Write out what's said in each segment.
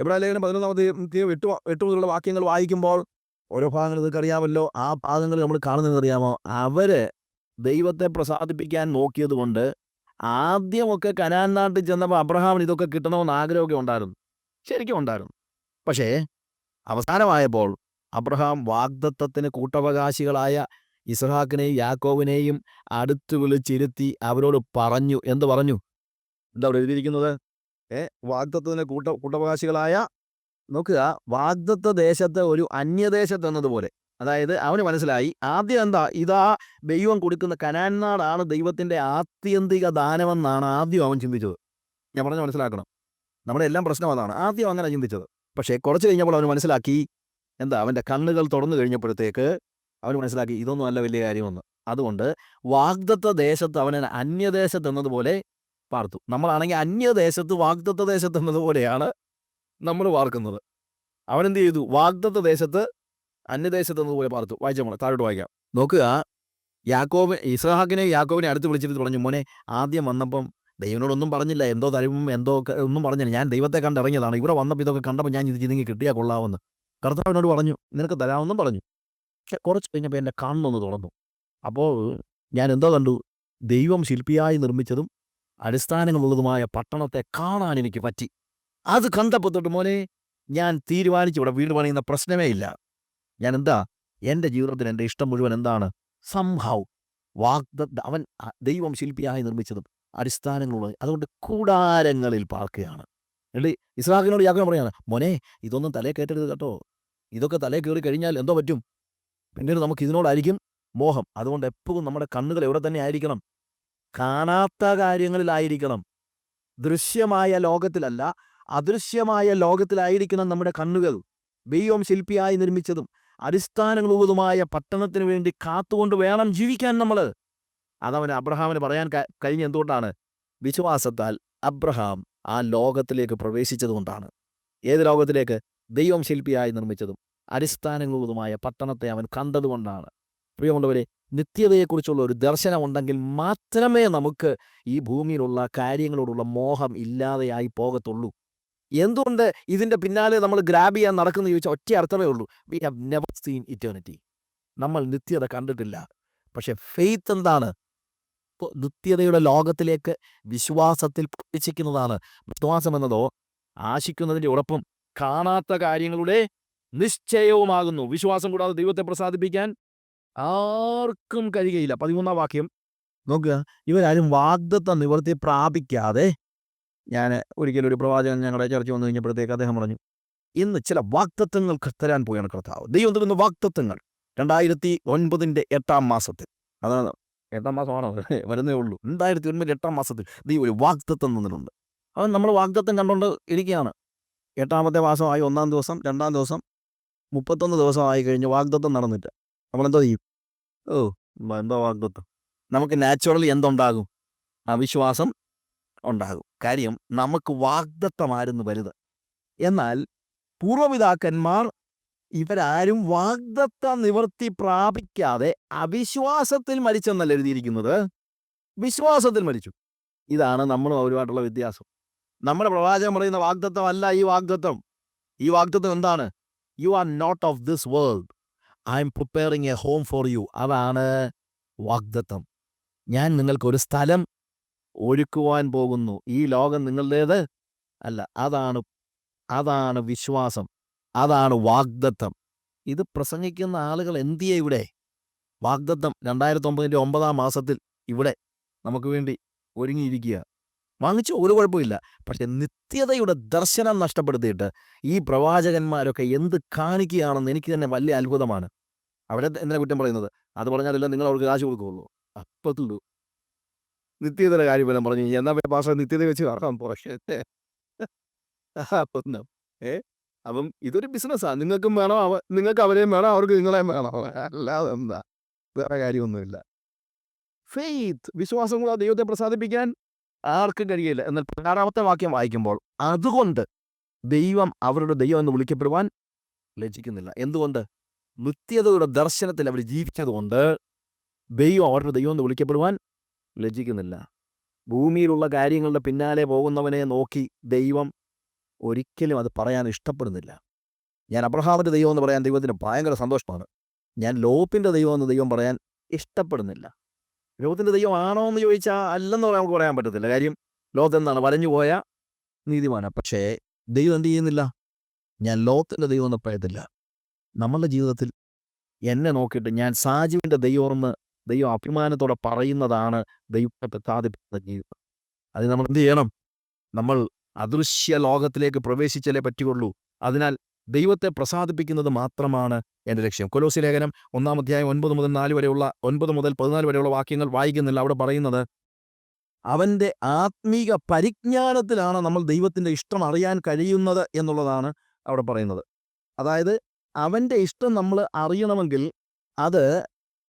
എബ്രാഹിം ലേഖനം പതിനൊന്നാമത്തെ എട്ട് എട്ട് മുതലുള്ള വാക്യങ്ങൾ വായിക്കുമ്പോൾ ഓരോ ഭാഗങ്ങൾ നിങ്ങൾക്ക് അറിയാമല്ലോ. ആ ഭാഗങ്ങൾ നമ്മൾ കാണുന്നത് അറിയാമോ? അവർ ദൈവത്തെ പ്രസാദിപ്പിക്കാൻ നോക്കിയത് കൊണ്ട് ആദ്യമൊക്കെ കനാൻ നാട്ടിൽ ചെന്നപ്പോൾ അബ്രഹാമിന് ഇതൊക്കെ കിട്ടണമെന്ന് ആഗ്രഹമൊക്കെ ഉണ്ടായിരുന്നു. ശരിക്കും ഉണ്ടായിരുന്നു. പക്ഷേ അവസാനമായപ്പോൾ അബ്രഹാം വാഗ്ദത്തത്തിന് കൂട്ടവകാശികളായ ഇസ്ഹാക്കിനെയും യാക്കോവിനെയും അടുത്ത് വിളിച്ചിരുത്തി അവരോട് പറഞ്ഞു. എന്ത് പറഞ്ഞു? എന്താ അവിടെ എഴുതിയിരിക്കുന്നത്? ഏ വാഗ്ദത്തത്തിന്റെ കൂട്ട കൂട്ടവകാശികളായ നോക്കുക വാഗ്ദത്ത ദേശത്ത് ഒരു അന്യദേശത്ത് എന്നതുപോലെ. അതായത് അവന് മനസ്സിലായി ആദ്യം എന്താ ഇതാ ദൈവം കൊടുക്കുന്ന കനാൻ നാടാണ് ദൈവത്തിന്റെ ആത്യന്തിക ദാനമെന്നാണ് ആദ്യം അവൻ ചിന്തിച്ചത്. ഞാൻ പറഞ്ഞ മനസ്സിലാക്കണം. നമ്മുടെ എല്ലാം പ്രശ്നം അതാണ്. ആദ്യം അങ്ങനെ ചിന്തിച്ചത്. പക്ഷേ കുറച്ച് കഴിഞ്ഞപ്പോൾ അവന് മനസ്സിലാക്കി എന്താ അവന്റെ കണ്ണുകൾ തുറന്നു കഴിഞ്ഞപ്പോഴത്തേക്ക് അവന് മനസ്സിലാക്കി ഇതൊന്നും അല്ല വലിയ കാര്യമൊന്നും. അതുകൊണ്ട് വാഗ്ദത്ത ദേശത്ത് അവനെ അന്യദേശത്ത് എന്നതുപോലെ പാർത്തു. നമ്മളാണെങ്കിൽ അന്യദേശത്ത് വാഗ്ദത്ത ദേശത്ത് എന്നതുപോലെയാണ് നമ്മൾ പാർക്കുന്നത്. അവനെന്ത് ചെയ്തു വാഗ്ദത്ത ദേശത്ത് അന്യദേശത്ത് എന്നതുപോലെ പാർത്തു. വായിച്ച മോളെ? താഴോട്ട് വായിക്കാം. നോക്കുക. യാക്കോബ് ഇസ്ഹാക്കിനെ യാക്കോബിനെ അടുത്ത് വിളിച്ചിട്ട് പറഞ്ഞു മോനെ ആദ്യം വന്നപ്പം ദൈവനോടൊന്നും പറഞ്ഞില്ല. എന്തോ തരുമ്പം എന്തോ ഒന്നും പറഞ്ഞില്ല. ഞാൻ ദൈവത്തെ കണ്ടിറങ്ങിയതാണ് ഇവിടെ വന്നപ്പോൾ ഇതൊക്കെ കണ്ടപ്പോൾ ഞാൻ ഇത് ചിന്തിങ്ങി കിട്ടിയാൽ കൊള്ളാമെന്ന്. കർത്താവിനോട് പറഞ്ഞു നിനക്ക് തരാമെന്നും പറഞ്ഞു. പക്ഷെ കുറച്ച് കഴിഞ്ഞപ്പോൾ എന്റെ കണ്ണൊന്ന് തുറന്നു. അപ്പോൾ ഞാൻ എന്തോ കണ്ടു? ദൈവം ശില്പിയായി നിർമ്മിച്ചതും അടിസ്ഥാനങ്ങളുള്ളതുമായ പട്ടണത്തെ കാണാൻ എനിക്ക് പറ്റി. അത് കണ്ടപ്പോൾ തൊട്ട് മോനെ ഞാൻ തീരുമാനിച്ചു ഇവിടെ വീട് പണിയുന്ന പ്രശ്നമേ ഇല്ല. ഞാൻ എന്താ എന്റെ ജീവിതത്തിൽ എന്റെ ഇഷ്ടം മുഴുവൻ എന്താണ്? സംഹൗ വാഗ്ദ അവൻ ദൈവം ശില്പിയായി നിർമ്മിച്ചതും അടിസ്ഥാനങ്ങളുള്ളത് അതുകൊണ്ട് കൂടാരങ്ങളിൽ പാർക്കുകയാണ്. എന്നിട്ട് ഇസ്രാഖിനോട് യാഗം പറയാണ് മോനെ ഇതൊന്നും തലേ കയറ്റരുത് കേട്ടോ. ഇതൊക്കെ തലേ കയറി കഴിഞ്ഞാൽ എന്തോ പറ്റും. പിന്നീട് നമുക്ക് ഇതിനോടായിരിക്കും മോഹം. അതുകൊണ്ട് എപ്പോഴും നമ്മുടെ കണ്ണുകൾ എവിടെ തന്നെ ആയിരിക്കണം. കാണാത്ത കാര്യങ്ങളിലായിരിക്കണം. ദൃശ്യമായ ലോകത്തിലല്ല അദൃശ്യമായ ലോകത്തിലായിരിക്കണം നമ്മുടെ കണ്ണുകൾ. ദൈവം ശില്പിയായി നിർമ്മിച്ചതും അടിസ്ഥാനങ്ങളുള്ളതുമായ പട്ടണത്തിന് വേണ്ടി കാത്തുകൊണ്ട് വേണം ജീവിക്കാൻ നമ്മൾ അതവൻ അബ്രഹാമിന് പറയാൻ കഴിഞ്ഞ എന്തുകൊണ്ടാണ്? വിശ്വാസത്താൽ അബ്രഹാം ആ ലോകത്തിലേക്ക് പ്രവേശിച്ചതുകൊണ്ടാണ്. ഏത് ലോകത്തിലേക്ക്? ദൈവം ശില്പിയായി നിർമ്മിച്ചതും അടിസ്ഥാനങ്ങളുള്ളതുമായ പട്ടണത്തെ അവൻ കണ്ടതുകൊണ്ടാണ്. പ്രിയമുള്ളവരെ നിത്യതയെക്കുറിച്ചുള്ള ഒരു ദർശനം ഉണ്ടെങ്കിൽ മാത്രമേ നമുക്ക് ഈ ഭൂമിയിലുള്ള കാര്യങ്ങളോടുള്ള മോഹം ഇല്ലാതെയായി പോകത്തുള്ളൂ. എന്തുകൊണ്ട് ഇതിന്റെ പിന്നാലെ നമ്മൾ ഗ്രാബ് ചെയ്യാൻ നടക്കുന്ന ചോദിച്ചാൽ ഒറ്റ അർത്ഥമേ ഉള്ളൂ. We have never seen eternity നമ്മൾ നിത്യത കണ്ടിട്ടില്ല. പക്ഷെ ഫെയ്ത്ത് എന്താണ്? നിത്യതയുടെ ലോകത്തിലേക്ക് വിശ്വാസത്തിൽ പ്രവേശിക്കുന്നതാണ് വിശ്വാസം എന്നതോ ആശിക്കുന്നതിന്റെ ഉറപ്പും കാണാത്ത കാര്യങ്ങളുടെ നിശ്ചയവുമാകുന്നു. വിശ്വാസം കൂടാതെ ദൈവത്തെ പ്രസാദിപ്പിക്കാൻ ആർക്കും കഴിയുകയില്ല. പതിമൂന്നാം വാക്യം. നോക്കുക. ഇവരാരും വാഗ്ദത്ത നിവൃത്തി പ്രാപിക്കാതെ ഞാൻ ഒരിക്കലും ഒരു പ്രവാചകൻ ഞങ്ങളുടെ ചർച്ച വന്നു കഴിഞ്ഞപ്പോഴത്തേക്ക് അദ്ദേഹം പറഞ്ഞു ഇന്ന് ചില വാക്തത്വങ്ങൾ തരാൻ പോയാണ് കർത്താവ്. ദൈവം തരുന്ന വാക്തത്വങ്ങൾ രണ്ടായിരത്തി ഒൻപതിന്റെ എട്ടാം മാസത്തിൽ. അതാണ് എട്ടാം മാസമാണോ? വരുന്നേ ഉള്ളൂ. രണ്ടായിരത്തി ഒൻപതിന്റെ എട്ടാം മാസത്തിൽ ദൈവം ഒരു വാക്തത്വം തന്നിട്ടുണ്ട്. അവൻ നമ്മൾ വാഗ്ദത്തം കണ്ടുകൊണ്ട് ഇരിക്കുകയാണ്. എട്ടാമത്തെ മാസമായി ഒന്നാം ദിവസം രണ്ടാം ദിവസം മുപ്പത്തൊന്ന് ദിവസമായി കഴിഞ്ഞ് വാഗ്ദത്തം നടന്നിട്ട്. നമ്മളെന്തോ ചെയ്യും. ഓ എന്തോ വാഗ്ദത്വം നമുക്ക് നാച്ചുറലി എന്തുണ്ടാകും? അവിശ്വാസം ഉണ്ടാകും. കാര്യം നമുക്ക് വാഗ്ദത്തമായിരുന്നു വലുത്. എന്നാൽ പൂർവപിതാക്കന്മാർ ഇവരാരും വാഗ്ദത്ത നിവൃത്തി പ്രാപിക്കാതെ അവിശ്വാസത്തിൽ മരിച്ചെന്നല്ല എഴുതിയിരിക്കുന്നത്. വിശ്വാസത്തിൽ മരിച്ചു. ഇതാണ് നമ്മളും അവരുമായിട്ടുള്ള വ്യത്യാസം. നമ്മുടെ പ്രവാചകൻ പറയുന്ന വാഗ്ദത്തം അല്ല ഈ വാഗ്ദത്തം. ഈ വാഗ്ദത്തം എന്താണ്? You are not of this world I am preparing a home for you അതാണ് വാഗ്ദത്തം. ഞാൻ നിങ്ങൾക്കൊരു സ്ഥലം ഒരുക്കുവാൻ പോകുന്നു. ഈ ലോകം നിങ്ങളുടേത് അല്ല. അതാണ് അതാണ് വിശ്വാസം. അതാണ് വാഗ്ദത്തം. ഇത് പ്രസംഗിക്കുന്ന ആളുകൾ എന്തിയെ ഇവിടെ? വാഗ്ദത്തം രണ്ടായിരത്തി ഒമ്പതിന്റെ ഒമ്പതാം മാസത്തിൽ ഇവിടെ നമുക്ക് വേണ്ടി ഒരുങ്ങിയിരിക്കുക. വാങ്ങിച്ചു ഒരു കുഴപ്പമില്ല പക്ഷെ നിത്യതയുടെ ദർശനം നഷ്ടപ്പെടുത്തിയിട്ട് ഈ പ്രവാചകന്മാരൊക്കെ എന്ത് കാണിക്കുകയാണെന്ന് എനിക്ക് തന്നെ വലിയ അത്ഭുതമാണ്. അവരെ എന്തിനാ കുറ്റം പറയുന്നത്? അത് പറഞ്ഞാലല്ല നിങ്ങൾ അവർക്ക് കാശ് കൊടുക്കുള്ളൂ അപ്പത്തുള്ളൂ നിത്യതയുടെ കാര്യം വല്ലതും പറഞ്ഞു കഴിഞ്ഞാൽ എന്നാ പാസ് നിത്യത വെച്ച് കറക്കാൻ പുറകെ അപ്പം ഏ? അപ്പം ഇതൊരു ബിസിനസ്സാണ് നിങ്ങൾക്കും വേണം അവ നിങ്ങൾക്ക് അവരെയും വേണം അവർക്ക് നിങ്ങളെയും വേണം. അല്ലാതെ എന്താ? വേറെ കാര്യമൊന്നുമില്ല. ഫെയ്ത്ത് വിശ്വാസം കൂടെ ദൈവത്തെ പ്രസാദിപ്പിക്കാൻ ആർക്കും കഴിയില്ല. എന്നാൽ പതിനാറാമത്തെ വാക്യം വായിക്കുമ്പോൾ അതുകൊണ്ട് ദൈവം അവരുടെ ദൈവം എന്ന് വിളിക്കപ്പെടുവാൻ ലജിക്കുന്നില്ല എന്തുകൊണ്ട്? നിത്യതയുടെ ദർശനത്തിൽ അവർ ജീവിച്ചതുകൊണ്ട് ദൈവം അവരുടെ ദൈവം എന്ന് വിളിക്കപ്പെടുവാൻ ലജ്ജിക്കുന്നില്ല. ഭൂമിയിലുള്ള കാര്യങ്ങളുടെ പിന്നാലെ പോകുന്നവനെ നോക്കി ദൈവം ഒരിക്കലും അത് പറയാൻ ഇഷ്ടപ്പെടുന്നില്ല. ഞാൻ അബ്രഹാമിന്റെ ദൈവം എന്ന് പറയാൻ ദൈവത്തിന് ഭയങ്കര സന്തോഷമാണ്. ഞാൻ ലോത്തിന്റെ ദൈവം എന്ന് ദൈവം പറയാൻ ഇഷ്ടപ്പെടുന്നില്ല. ലോകത്തിന്റെ ദൈവം ആണോ എന്ന് ചോദിച്ചാൽ അല്ലെന്ന് പറയാൻ നമുക്ക് പറയാൻ പറ്റത്തില്ല. കാര്യം ലോകത്ത് എന്താണ്? വരഞ്ഞു പോയ നീതിമാന. പക്ഷേ ദൈവം എന്ത് ചെയ്യുന്നില്ല? ഞാൻ ലോകത്തിന്റെ ദൈവം എന്ന് പറയത്തില്ല. നമ്മളുടെ ജീവിതത്തിൽ എന്നെ നോക്കിയിട്ട് ഞാൻ സാജുവിന്റെ ദൈവമെന്ന് ദൈവം അഭിമാനത്തോടെ പറയുന്നതാണ് ദൈവത്തെ പ്രസാദിപ്പിക്കുന്ന ജീവിതം. അത് നമ്മൾ എന്ത് ചെയ്യണം? നമ്മൾ അദൃശ്യ ലോകത്തിലേക്ക് പ്രവേശിച്ചാലേ പറ്റുകയുള്ളൂ. അതിനാൽ ദൈവത്തെ പ്രസാദിപ്പിക്കുന്നത് മാത്രമാണ് എന്റെ ലക്ഷ്യം. കൊലോസി ലേഖനം ഒന്നാം അധ്യായം ഒൻപത് മുതൽ നാല് വരെയുള്ള ഒൻപത് മുതൽ പതിനാല് വരെയുള്ള വാക്യങ്ങൾ വായിക്കുന്നില്ല. അവിടെ പറയുന്നത് അവന്റെ ആത്മീക പരിജ്ഞാനത്തിലാണ് നമ്മൾ ദൈവത്തിന്റെ ഇഷ്ടം അറിയാൻ കഴിയുന്നത് എന്നുള്ളതാണ് അവിടെ പറയുന്നത്. അതായത് അവന്റെ ഇഷ്ടം നമ്മൾ അറിയണമെങ്കിൽ അത്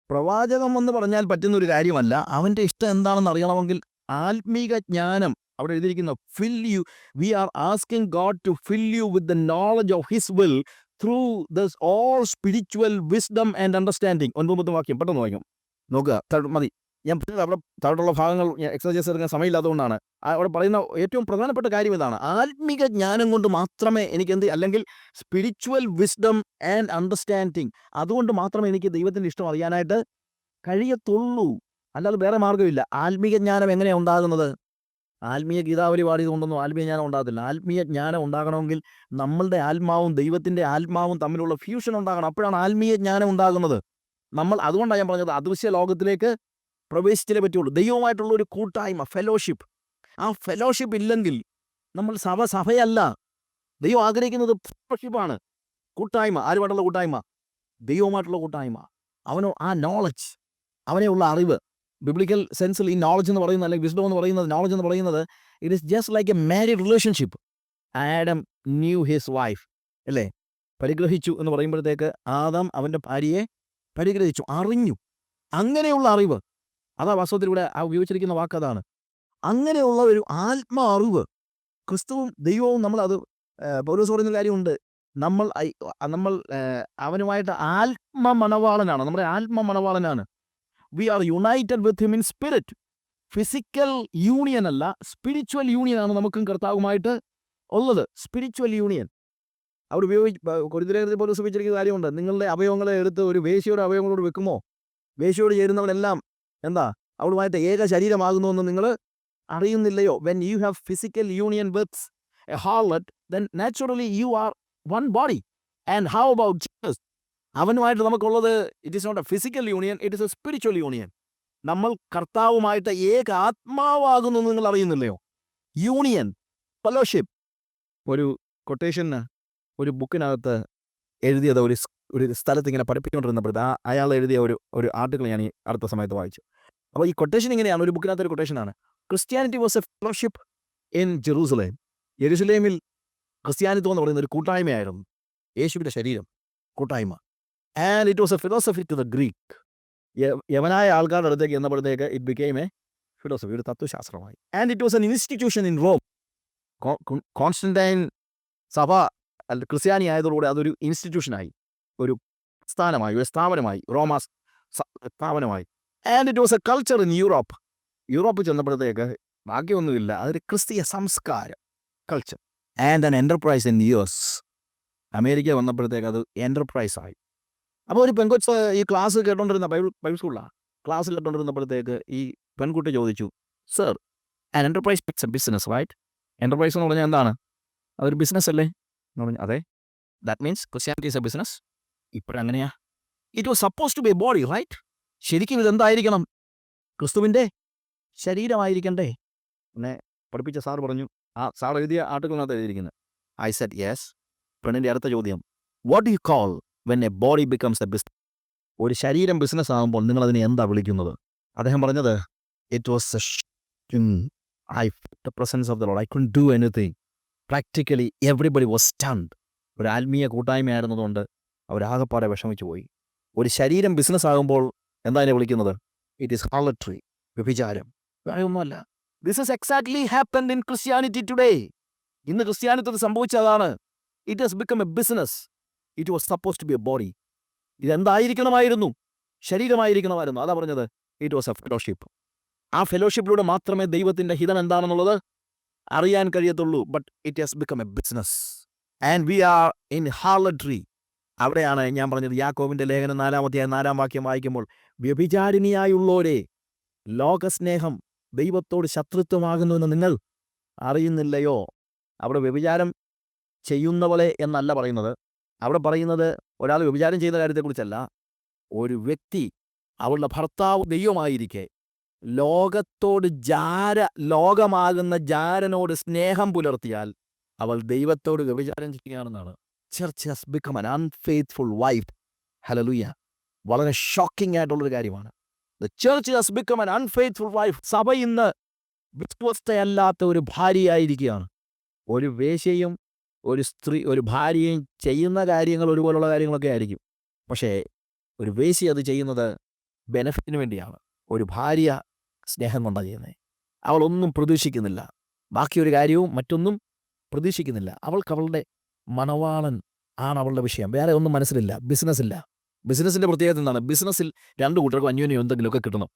പ്രവാചകം എന്ന് പറഞ്ഞാൽ പറ്റുന്ന ഒരു കാര്യമല്ല. അവന്റെ ഇഷ്ടം എന്താണെന്ന് അറിയണമെങ്കിൽ ആത്മീക ജ്ഞാനം അവിടെ എഴുതിയിരിക്കുന്ന fill you we are asking God to fill you with the knowledge of his will through thus all spiritual wisdom and understanding ഒൻപത് വാക്യം പെട്ടെന്ന് വായിക്കും. നോക്കുക മതി. ഞാൻ പറഞ്ഞത് അവിടെ താഴോട്ടുള്ള ഭാഗങ്ങൾ എക്സസൈസ് എടുക്കാൻ സമയമില്ലാത്തതുകൊണ്ടാണ്. അവിടെ പറയുന്ന ഏറ്റവും പ്രധാനപ്പെട്ട കാര്യം ഇതാണ്. ആത്മീക ജ്ഞാനം കൊണ്ട് മാത്രമേ എനിക്ക് എന്ത് അല്ലെങ്കിൽ സ്പിരിച്വൽ വിസ്ഡം ആൻഡ് അണ്ടർസ്റ്റാൻഡിങ് അതുകൊണ്ട് മാത്രമേ എനിക്ക് ദൈവത്തിന്റെ ഇഷ്ടം അറിയാനായിട്ട് കഴിയത്തുള്ളൂ. അല്ലാതെ വേറെ മാർഗമില്ല. ആത്മീയ ജ്ഞാനം എങ്ങനെയാണ് ഉണ്ടാകുന്നത്? ആത്മീയ ഗീതാവലി പാടിയതുകൊണ്ടൊന്നും ആത്മീയ ജ്ഞാനം ഉണ്ടാകത്തില്ല. ആത്മീയ ജ്ഞാനം ഉണ്ടാകണമെങ്കിൽ നമ്മളുടെ ആത്മാവും ദൈവത്തിന്റെ ആത്മാവും തമ്മിലുള്ള ഫ്യൂഷൻ ഉണ്ടാകണം. അപ്പോഴാണ് ആത്മീയ ജ്ഞാനം ഉണ്ടാകുന്നത്. നമ്മൾ അതുകൊണ്ടാണ് ഞാൻ പറഞ്ഞത്. അദൃശ്യ ലോകത്തിലേക്ക് പ്രവേശിച്ചേ പറ്റുള്ളൂ. ദൈവമായിട്ടുള്ള ഒരു കൂട്ടായ്മ ഫെലോഷിപ്പ് ആ ഫെലോഷിപ്പ് ഇല്ലെങ്കിൽ നമ്മൾ സഭ സഭയല്ല. ദൈവം ആഗ്രഹിക്കുന്നത് ഫെലോഷിപ്പാണ് കൂട്ടായ്മ. ആരുമായിട്ടുള്ള കൂട്ടായ്മ? ദൈവമായിട്ടുള്ള കൂട്ടായ്മ. അവനോ ആ നോളജ് അവനെയുള്ള അറിവ്. ബിബ്ലിക്കൽ സെൻസിൽ ഈ നോളജ് എന്ന് പറയുന്നത് അല്ലെങ്കിൽ വിസ്ഡം എന്ന് പറയുന്നത് നോളജ് എന്ന് പറയുന്നത് it is just like a married relationship Adam knew his wife അല്ലേ? പരിഗ്രഹിച്ചു എന്ന് പറയുമ്പോഴത്തേക്ക് ആദം അവന്റെ ഭാര്യയെ പരിഗ്രഹിച്ചു. അറിഞ്ഞു. അങ്ങനെയുള്ള അറിവ്. അതാ വാസ്തവത്തിലൂടെ ആ ഉപയോഗിച്ചിരിക്കുന്ന വാക്ക് അതാണ്. അങ്ങനെയുള്ള ഒരു ആത്മ അറിവ് ക്രിസ്തുവും ദൈവവും നമ്മൾ അത് പൗലോസ് പറയുന്ന കാര്യമുണ്ട്. നമ്മൾ നമ്മൾ അവനുമായിട്ട് ആത്മ മണവാളനാണ് നമ്മുടെ ആത്മ മണവാളനാണ് we are united with him in spirit physical union അല്ല സ്പിരിച്വൽ യൂണിയൻ ആണ് നമുക്കും കർത്താവുമായിട്ട് ഉള്ളത്. സ്പിരിച്വൽ യൂണിയൻ അവർ ഉപയോഗിച്ച് കൊരുതിരേഖത്തിൽ പോലും ഉപയോഗിച്ചിരിക്കുന്ന കാര്യമുണ്ട്. നിങ്ങളുടെ അവയവങ്ങളെ എടുത്ത് ഒരു വേശിയുടെ അവയവങ്ങളോട് വെക്കുമോ? വേശിയോട് ചേരുന്നവനെല്ലാം എന്താ? അവളുമായിട്ട് ഏക ശരീരമാകുന്നു എന്ന് നിങ്ങൾ അറിയുന്നില്ലയോ? When you have physical union with a harlot then naturally you are one body and how about Jesus അവനുമായിട്ട് നമുക്കുള്ളത് it is not a physical union it is a spiritual union നമ്മൾ കർത്താവുമായിട്ട് ഏക ആത്മാവാകുന്നു നിങ്ങൾ അറിയുന്നില്ലയോ? യൂണിയൻ ഫെലോഷിപ്പ് ഒരു കൊട്ടേഷന് ഒരു ബുക്കിനകത്ത് എഴുതിയത് ഒരു ഒരു സ്ഥലത്ത് ഇങ്ങനെ പഠിപ്പിച്ചുകൊണ്ടിരുന്നപ്പോഴത്തെ ആ അയാൾ എഴുതിയ ഒരു ഒരു ആർട്ടിക്കിൾ ഞാൻ ഈ അടുത്ത സമയത്ത് വായിച്ചു. അപ്പോൾ ഈ കൊട്ടേഷൻ ഇങ്ങനെയാണ് ഒരു ബുക്കിനകത്ത് ഒരു കൊട്ടേഷനാണ് Christianity was a fellowship in Jerusalem ജെറുസലേമിൽ ക്രിസ്ത്യാനിത്വം എന്ന് പറയുന്ന ഒരു കൂട്ടായ്മയായിരുന്നു. യേശുവിന്റെ ശരീരം കൂട്ടായ്മ. And it was a philosophy to the Greek യവനായ ആൾക്കാരുടെ അടുത്തേക്ക് എന്നപ്പോഴത്തേക്ക് ഇറ്റ് ബിക്കെയിം എ ഫിലോസഫി ഒരു തത്വശാസ്ത്രമായി. And it was an institution in Rome Constantine സഭ ക്രിസ്ത്യാനി ആയതോടുകൂടി അതൊരു ഇൻസ്റ്റിറ്റ്യൂഷനായി ഒരു സ്ഥാനമായി ഒരു സ്ഥാപനമായി റോമാസ് സ്ഥാപനമായി. And it was a culture in Europe Europe ചെന്നപ്പോഴത്തേക്ക് ബാക്കിയൊന്നുമില്ല. അതൊരു ക്രിസ്തീയ സംസ്കാരം culture and an enterprise in U S America വന്നപ്പോഴത്തേക്ക് അത് എന്റർപ്രൈസ് ആയി. അപ്പോൾ ഒരു പെൺകൊച്ച് ഈ ക്ലാസ് കേട്ടോണ്ടിരുന്ന ബൈബിൾ ബൈബിൾ സ്കൂളിലാണ് ക്ലാസ് കേട്ടോണ്ടിരുന്നപ്പോഴത്തേക്ക് ഈ പെൺകുട്ടി ചോദിച്ചു sir an enterprise it's a business right enterprise എന്ന് പറഞ്ഞാൽ എന്താണ്? അതൊരു ബിസിനസ് അല്ലേ? എന്ന് പറഞ്ഞു അതെ. That means Christianity is a business ഇപ്പോഴങ്ങനെയാ? It was suppose to be a body right ശരിക്കും ഇതെന്തായിരിക്കണം? ക്രിസ്തുവിന്റെ ശരീരമായിരിക്കണ്ടേ? എന്നെ പഠിപ്പിച്ച സാർ പറഞ്ഞു. ആ സാർ എഴുതിയ ആർട്ടിക്കിളിനകത്ത് എഴുതിയിരിക്കുന്നത്. ഐ സെറ്റ് യെസ് പെണ്ണിന്റെ അടുത്ത ചോദ്യം. What you call when a body becomes a business ഒരു ശരീരം ബിസിനസ് ആകുമ്പോൾ നിങ്ങൾ അതിനെ എന്താ വിളിക്കുന്നത്? അദ്ദേഹം പറഞ്ഞത് it was I the presence of the Lord I could do anything practically everybody was stunned ഒരു ആത്മീയ കൂട്ടായ്മയായിരുന്നതുകൊണ്ട് അവരാകപ്പാടെ വിഷമിച്ചു പോയി ഒരു ശരീരം ബിസിനസ് ആകുമ്പോൾ എന്താ അതിനെ വിളിക്കുന്നത്? ഇറ്റ് ഈസ് ഹാളട്രി വ്യഭിചാരം. ഒന്നുമല്ല this is exactly happen in Christianity today ഇന്ന് ക്രിസ്ത്യാനിത്വത്തിൽ സംഭവിച്ചതാണ്. It has become a business it was suppose to be a body ഇതെന്തായിരിക്കണമായിരുന്നു? ശരീരമായിരിക്കണമായിരുന്നു. അതാ പറഞ്ഞത്. ഇറ്റ് വാസ് എ ഫെലോഷിപ്പ് ആ ഫെലോഷിപ്പിലൂടെ മാത്രമേ ദൈവത്തിന്റെ ഹിതം എന്താണെന്നുള്ളത് അറിയാൻ കഴിയത്തുള്ളൂ. But it has become a business and we are in harlotry അവിടെയാണ് ഞാൻ പറഞ്ഞത് യാക്കോവിന്റെ ലേഖനം നാലാമത്തെ നാലാം വാക്യം വായിക്കുമ്പോൾ വ്യഭിചാരിണിയായുള്ളോരെ ലോകസ്നേഹം ദൈവത്തോട് ശത്രുത്വമാകുന്നുവെന്ന് നിങ്ങൾ അറിയുന്നില്ലയോ? അവിടെ വ്യഭിചാരം ചെയ്യുന്നവളെ എന്നല്ല പറയുന്നത്. അവിടെ പറയുന്നത് ഒരാൾ വ്യഭിചാരം ചെയ്യുന്ന കാര്യത്തെക്കുറിച്ചല്ല. ഒരു വ്യക്തി അവളുടെ ഭർത്താവ് ദൈവമായിരിക്കെ ലോകത്തോട് ജാര ലോകമാകുന്ന ജാരനോട് സ്നേഹം പുലർത്തിയാൽ അവൾ ദൈവത്തോട് വ്യഭിചാരം ചെയ്യുകയാണെന്നാണ്. Church has become an unfaithful wife hallelujah വളരെ ഷോക്കിംഗ് ആയിട്ടുള്ളൊരു കാര്യമാണ്. The church has become an unfaithful wife സഭ ഇന്ന് വിശ്വസ്തയല്ലാത്ത ഒരു ഭാര്യയായിരിക്കുകയാണ്. ഒരു വേശ്യയും ഒരു സ്ത്രീ ഒരു ഭാര്യയും ചെയ്യുന്ന കാര്യങ്ങൾ ഒരുപോലുള്ള കാര്യങ്ങളൊക്കെ ആയിരിക്കും. പക്ഷേ ഒരു വേശ്യ അത് ചെയ്യുന്നത് ബെനഫിറ്റിന് വേണ്ടിയാണ്. ഒരു ഭാര്യ സ്നേഹം കൊണ്ടാണ് ചെയ്യുന്നത് അവളൊന്നും പ്രതീക്ഷിക്കുന്നില്ല. ബാക്കിയൊരു കാര്യവും മറ്റൊന്നും പ്രതീക്ഷിക്കുന്നില്ല. അവൾക്ക് അവളുടെ മണവാളൻ ആണ് അവളുടെ വിഷയം. വേറെ ഒന്നും മനസ്സിലില്ല. ബിസിനസ്സില്ല ബിസിനസ്സിന്റെ പ്രത്യേകത എന്താണ്? ബിസിനസ്സിൽ രണ്ട് കൂട്ടർക്കും അന്യോന്യം എന്തെങ്കിലുമൊക്കെ കിട്ടണം.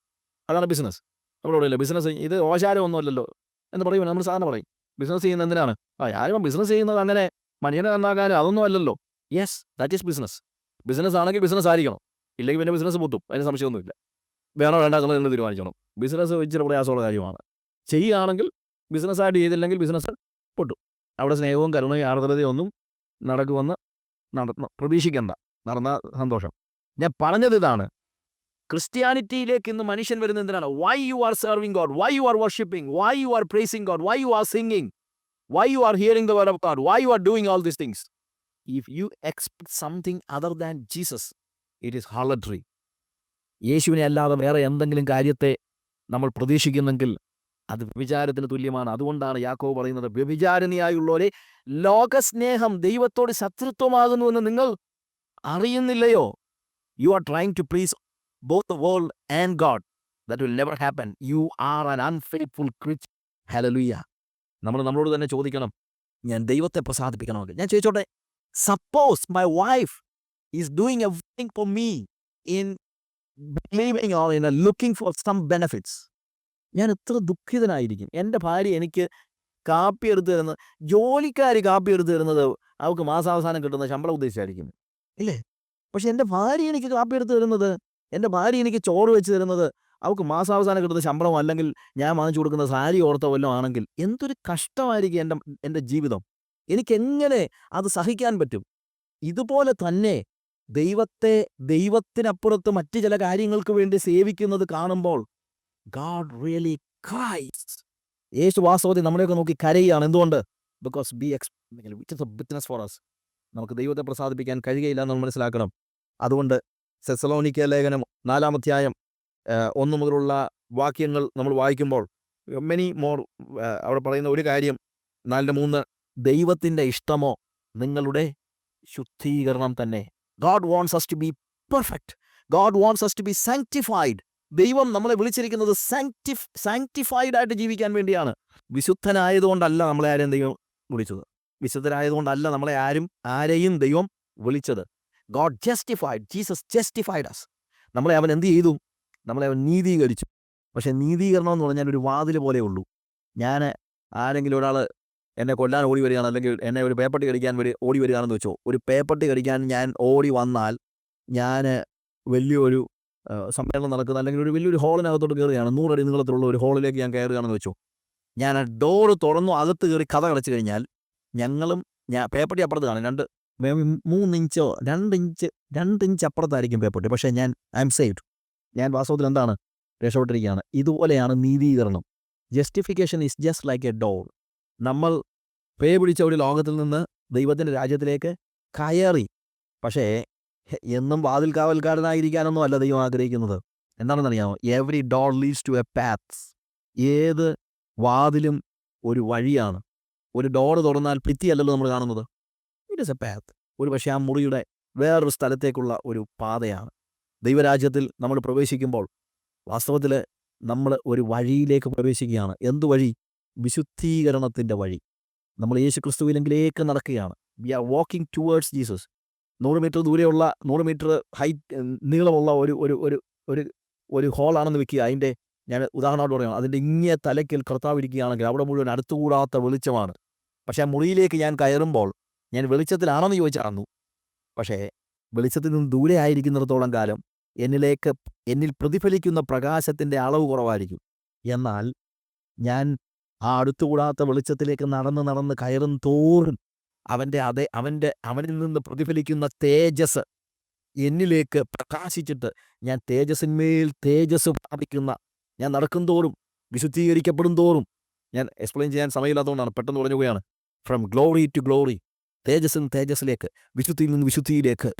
അതാണ് ബിസിനസ് നമ്മളോടല്ല ബിസിനസ് ഇത് ഓശാരമൊന്നുമല്ലല്ലോ എന്ന് പറയുമ്പോൾ നമ്മൾ സാധനം പറയും. ബിസിനസ് ചെയ്യുന്ന എന്തിനാണ്? ആ ആരും ബിസിനസ് ചെയ്യുന്നത് അങ്ങനെ മനുഷ്യനെ നന്നാക്കാനും അതൊന്നും അല്ലല്ലോ. Yes that is business business ആണെങ്കിൽ ബിസിനസ് ആയിരിക്കണം. ഇല്ലെങ്കിൽ പിന്നെ ബിസിനസ് പൊത്തും അതിന് സംശയമൊന്നുമില്ല. വേണോ വേണ്ട എന്ന് തീരുമാനിക്കണം ബിസിനസ് ഇച്ചിരി പ്രയാസമുള്ള കാര്യമാണ്. ചെയ്യുകയാണെങ്കിൽ ബിസിനസ്സായിട്ട് ചെയ്തില്ലെങ്കിൽ ബിസിനസ് പൊട്ടും. അവിടെ സ്നേഹവും കരുണയും ആർദ്രതയും ഒന്നും നടക്കുമെന്ന് നടന്ന പ്രതീക്ഷിക്കേണ്ട. നടന്ന സന്തോഷം. ഞാൻ പറഞ്ഞത് ഇതാണ്. ക്രിസ്ത്യാനിറ്റിയിലേക്ക് ഇന്ന് മനുഷ്യൻ വരുന്ന എന്തിനാണ്? Why you are serving God why you are worshipping why you are praising God why you are singing why you are hearing the word of God why you are doing all these things if you expect something other than Jesus it is harlotry യേശുവിനെ അല്ലാതെ വേറെ എന്തെങ്കിലും കാര്യത്തെ നമ്മൾ പ്രതീക്ഷിക്കുന്നെങ്കിൽ അത് വ്യഭിചാരത്തിന് തുല്യമാണ്. അതുകൊണ്ടാണ് യാക്കോ പറയുന്നത് വ്യഭിചാരിണിയായുള്ളവരെ ലോകസ്നേഹം ദൈവത്തോട് ശത്രുത്വമാകുന്നുവെന്ന് നിങ്ങൾ അറിയുന്നില്ലയോ? You are trying to please both world and God that will never happen you are an unfaithful creature hallelujah നമ്മൾ നമ്മളോട് തന്നെ ചോദിക്കണം ഞാൻ ദൈവത്തെ പ്രസാദിപ്പിക്കണമെങ്കിൽ ഞാൻ ചോദിച്ചോട്ടെ suppose my wife is doing everything for me in believing or in looking for some benefits ഞാൻ എത്ര ദുഃഖിതനായിരിക്കും. എന്റെ ഭാര്യ എനിക്ക് കാപ്പി എടുത്ത് തരുന്നത് ജോലിക്കാർ കാപ്പി എടുത്ത് തരുന്നത് അവൾക്ക് മാസാവസാനം കിട്ടുന്ന ശമ്പളം ഉദ്ദേശിച്ചായിരിക്കും. ഇല്ലേ? പക്ഷെ എന്റെ ഭാര്യ എനിക്ക് കാപ്പി എടുത്ത് തരുന്നത് എന്റെ ഭാര്യ എനിക്ക് ചോറ് വെച്ച് തരുന്നത് അവൾക്ക് മാസാവസാനം കിട്ടുന്ന ശമ്പളം അല്ലെങ്കിൽ ഞാൻ വാങ്ങിച്ചു കൊടുക്കുന്ന സാരി ഓർത്ത വല്ലതും ആണെങ്കിൽ എന്തൊരു കഷ്ടമായിരിക്കും എന്റെ എന്റെ ജീവിതം. എനിക്കെങ്ങനെ അത് സഹിക്കാൻ പറ്റും? ഇതുപോലെ തന്നെ ദൈവത്തെ ദൈവത്തിനപ്പുറത്ത് മറ്റു ചില കാര്യങ്ങൾക്ക് വേണ്ടി സേവിക്കുന്നത് കാണുമ്പോൾ ഗാഡ് റിയലി ക്രൈസ് യേശു വാസ്തവത്തിൽ നമ്മളെയൊക്കെ നോക്കി കരയുകയാണ്. എന്തുകൊണ്ട്? Because be ex a business for us നമുക്ക് ദൈവത്തെ പ്രസാദിപ്പിക്കാൻ കഴിയുകയില്ല എന്ന് മനസ്സിലാക്കണം. അതുകൊണ്ട് സെസലോണിക്ക ലേഖനം നാലാമധ്യായം ഒന്ന് മുതലുള്ള വാക്യങ്ങൾ നമ്മൾ വായിക്കുമ്പോൾ മെനി മോർ അവിടെ പറയുന്ന ഒരു കാര്യം നാലിന്റെ മൂന്ന് ദൈവത്തിന്റെ ഇഷ്ടമോ നിങ്ങളുടെ ശുദ്ധീകരണം തന്നെ. God wants us to be perfect God wants us to be sanctified ദൈവം നമ്മളെ വിളിച്ചിരിക്കുന്നത് സാങ്ക്ടിഫ് സാങ്ക്ടിഫൈഡ് ആയിട്ട് ജീവിക്കാൻ വേണ്ടിയാണ്. വിശുദ്ധനായതുകൊണ്ടല്ല നമ്മളെ ആരെയും ദൈവം വിളിച്ചത്. വിശുദ്ധരായതുകൊണ്ടല്ല നമ്മളെ ആരും ആരെയും ദൈവം വിളിച്ചത്. God justified Jesus justified us നമ്മളെ അവൻ എന്ത് ചെയ്തു? നമ്മളെ അവൻ നീതീകരിച്ചു. പക്ഷെ നീതീകരണം എന്ന് പറഞ്ഞാൽ ഒരു വാതിൽ പോലെ ഉള്ളൂ. ഞാൻ ആരെങ്കിലും ഒരാൾ എന്നെ കൊല്ലാൻ ഓടി വരികയാണ് അല്ലെങ്കിൽ എന്നെ ഒരു പേപ്പട്ടി കടിക്കാൻ വരി ഓടി വരികയാണെന്ന് വെച്ചോ. ഒരു പേപ്പട്ടി കടിക്കാൻ ഞാൻ ഓടി വന്നാൽ ഞാൻ വലിയൊരു സമ്മേളനം നടക്കുന്ന അല്ലെങ്കിൽ ഒരു വലിയൊരു ഹോളിനകത്തോട്ട് കയറുകയാണ്. നൂറടി നീളത്തിലുള്ള ഒരു ഹോളിലേക്ക് ഞാൻ കയറുകയാണെന്ന് വെച്ചു. ഞാൻ ആ ഡോറ് തുറന്നു അകത്ത് കയറി കഥ കളിച്ചു കഴിഞ്ഞാൽ ഞങ്ങളും ഞാൻ പേപ്പട്ടി അപ്പുറത്ത് കാണും. രണ്ട് മൂന്നിഞ്ചോ രണ്ട് ഇഞ്ച് രണ്ട് ഇഞ്ച് അപ്പുറത്തായിരിക്കും പേപ്പട്ടി പക്ഷേ ഞാൻ ഐ എം സേഫ്ഡ് ഞാൻ വാസ്തവത്തിൽ എന്താണ്? രക്ഷപ്പെട്ടിരിക്കുകയാണ്. ഇതുപോലെയാണ് നീതീകരണം. Justification is just like a door നമ്മൾ പേ പിടിച്ച ഒരു ലോകത്തിൽ നിന്ന് ദൈവത്തിന്റെ രാജ്യത്തിലേക്ക് കയറി. പക്ഷേ എന്നും വാതിൽ കാവൽക്കാരനായിരിക്കാനൊന്നും അല്ല ദൈവം ആഗ്രഹിക്കുന്നത്. എന്താണെന്നറിയാമോ? Every door leads to a paths ഏത് വാതിലും ഒരു വഴിയാണ്. ഒരു ഡോർ തുറന്നാൽ ഭിത്തിയല്ലല്ലോ നമ്മൾ കാണുന്നത്. ഇറ്റ് ഇസ് എ പാത്ത് ഒരു പക്ഷേ ആ മുറിയുടെ വേറൊരു സ്ഥലത്തേക്കുള്ള ഒരു പാതയാണ്. ദൈവരാജ്യത്തിൽ നമ്മൾ പ്രവേശിക്കുമ്പോൾ വാസ്തവത്തിൽ നമ്മൾ ഒരു വഴിയിലേക്ക് പ്രവേശിക്കുകയാണ്. എന്ത് വഴി? വിശുദ്ധീകരണത്തിന്റെ വഴി. നമ്മൾ യേശു ക്രിസ്തുവിലെങ്കിലേക്ക് നടക്കുകയാണ്. We are walking towards Jesus നൂറ് മീറ്റർ ദൂരെയുള്ള നൂറ് മീറ്റർ ഹൈറ്റ് നീളമുള്ള ഒരു ഒരു ഒരു ഒരു ഒരു ഹോളാണെന്ന് വെക്കുക. അതിന്റെ ഞാൻ ഉദാഹരണമായിട്ട് പറയാം. അതിന്റെ ഇങ്ങേ തലയ്ക്കിൽ കർത്താവ് ഇരിക്കുകയാണെങ്കിൽ അവിടെ മുഴുവൻ അടുത്തുകൂടാത്ത വെളിച്ചമാണ്. പക്ഷേ ആ മുറിയിലേക്ക് ഞാൻ കയറുമ്പോൾ ഞാൻ വെളിച്ചത്തിലാണെന്ന് ചോദിച്ചാണെന്നു പക്ഷേ വെളിച്ചത്തിൽ നിന്ന് ദൂരെ ആയിരിക്കുന്നിടത്തോളം കാലം എന്നിലേക്ക് എന്നിൽ പ്രതിഫലിക്കുന്ന പ്രകാശത്തിന്റെ അളവ് കുറവായിരിക്കും. എന്നാൽ ഞാൻ ആ അടുത്തുകൂടാത്ത വെളിച്ചത്തിലേക്ക് നടന്ന് നടന്ന് കയറും തോറും അവന്റെ അതേ അവന്റെ അവനിൽ നിന്ന് പ്രതിഫലിക്കുന്ന തേജസ് എന്നിലേക്ക് പ്രകാശിച്ചിട്ട് ഞാൻ തേജസ്സിന്മേൽ തേജസ് പ്രാപിക്കുന്ന ഞാൻ നടക്കും തോറും വിശുദ്ധീകരിക്കപ്പെടും തോറും ഞാൻ എക്സ്പ്ലെയിൻ ചെയ്യാൻ സമയമില്ലാത്തതുകൊണ്ടാണ് പെട്ടെന്ന് പറഞ്ഞു പോവുകയാണ് ഫ്രം ഗ്ലോറി ടു ഗ്ലോറി തേജസ്സിൽ നിന്ന് തേജസ്സിലേക്ക് വിശുദ്ധിയിൽ നിന്ന് വിശുദ്ധിയിലേക്ക്.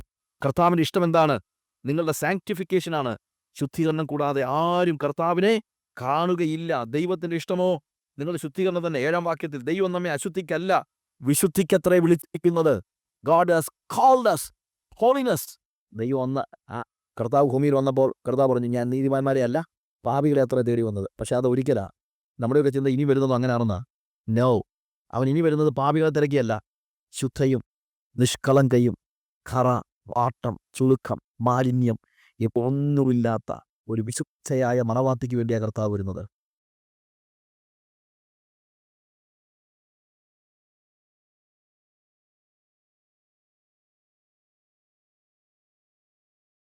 കർത്താവിന്റെ ഇഷ്ടം എന്താണ്? നിങ്ങളുടെ സാങ്ക്ടിഫിക്കേഷനാണ് ശുദ്ധീകരണം കൂടാതെ ആരും കർത്താവിനെ കാണുകയില്ല. ദൈവത്തിന്റെ ഇഷ്ടമോ? നിങ്ങളുടെ ശുദ്ധീകരണം തന്നെ ഏഴാം വാക്യത്തിൽ ദൈവം നമ്മെ അശുദ്ധിക്കല്ല. വിശുദ്ധിക്കത്രേ വിളിച്ചിരിക്കുന്നത്. God has called us. Holiness ദൈവം വന്ന ആ കർത്താവ് ഭൂമിയിൽ വന്നപ്പോൾ കർത്താവ് പറഞ്ഞു ഞാൻ നീതിമാന്മാരെ അല്ല പാപികളെ അത്ര തേടി വന്നത്. പക്ഷെ അത് ഒരിക്കലാ. നമ്മുടെയൊക്കെ ചിന്ത ഇനി വരുന്നത് അങ്ങനെയാണെന്നാ. നോ അവൻ ഇനി വരുന്നത് പാപികളെ തിരക്കിയല്ല. ശുദ്ധയും നിഷ്കളങ്കയും ഖറ വാട്ടം ചുളുക്കം മാലിന്യം ഒന്നുമില്ലാത്ത ഒരു വിശുദ്ധയായ മണവാത്തിക്ക് വേണ്ടിയാണ് കർത്താവ് വരുന്നത്.